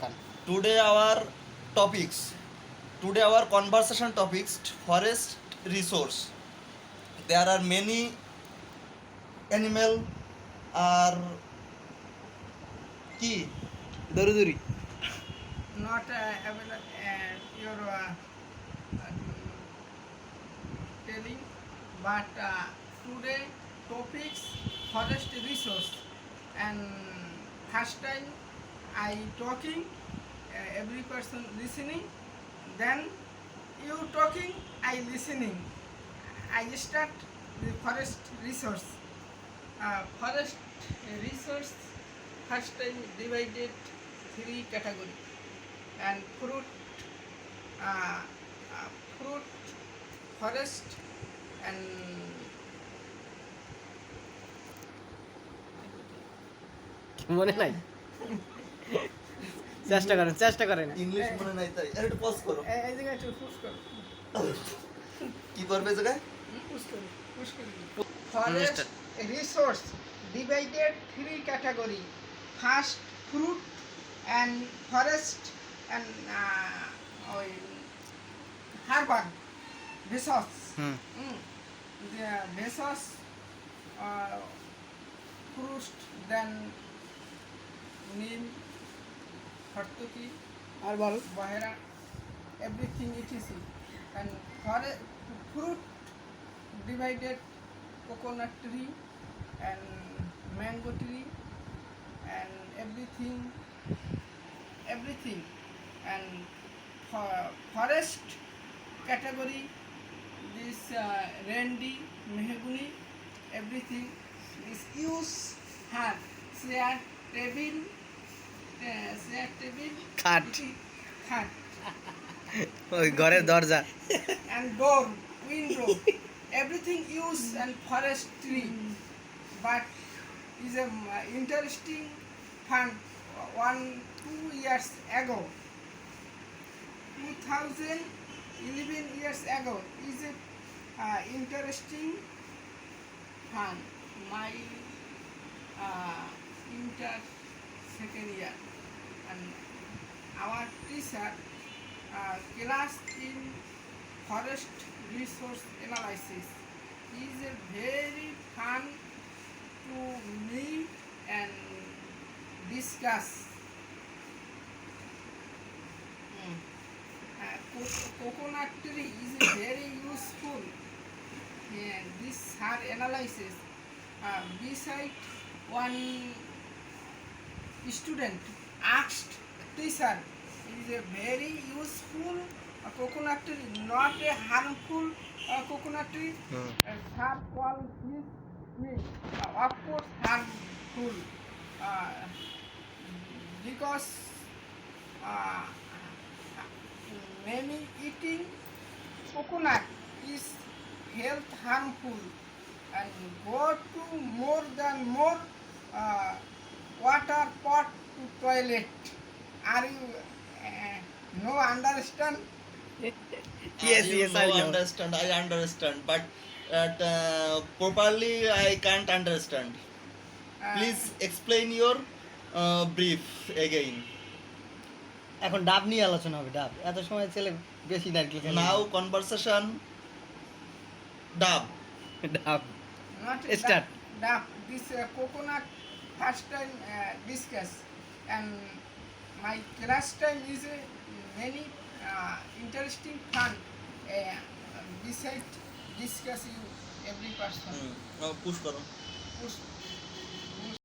টান today our topics today our conversation topics forest resource there are many animal are key দৌড়ি not uh, available uh, your uh, um, telling but uh, today topics forest resource and first time i talking uh, every person listening then you talking i listening i start the forest resource uh, forest resource first time divided three category and fruit uh, uh, fruit forest and মনে নাই চেষ্টা করেন চেষ্টা করেন। English মনে নাই তাই। আরে একটু পজ করো। এই জায়গায় একটু পুশ করো। কি করবে এই জায়গায়? পুশ করো পুশ করো। Forest resource divided three category first fruit and forest and ওই হারবার ভেসস hmm. Mm. Then Vesos হরতুকি urban বাহেরা everything etc and for fruit divided coconut tree and mango tree and everything everything and forest category this Randy mahogany everything this use হ্যাঁ সে আর table খাট খাট ওই ঘরের দরজা window, everything use and forest tree. But is a uh, interesting fun. One two years ago, 2011 years ago is a uh, interesting fun. My uh, inter second year and our teacher uh, class in forest resource analysis is a very fun to meet and discuss. Mm. Uh, co- coconut tree is very useful. Yeah, this her analysis. Uh, beside one student asked teacher is a very useful uh, coconut tree, not a harmful uh, coconut tree. Hmm And sharp wall is mean, uh, of course harmful uh, because uh, many eating coconut is health harmful and go to more than more uh, water pot to toilet. Are you uh, no understand? Yes, yes, know, I understand i understand but uh, properly i can't understand Uh, please explain your uh, brief again এখন ডাব নিয়ে আলোচনা হবে ডাব এত সময় ছেলে বেশি নারকেল now conversation dub ডাব Not Start. That, that this uh, coconut first my class time is uh, many uh, interesting fun. Uh, besides discussing every person. Push করো Push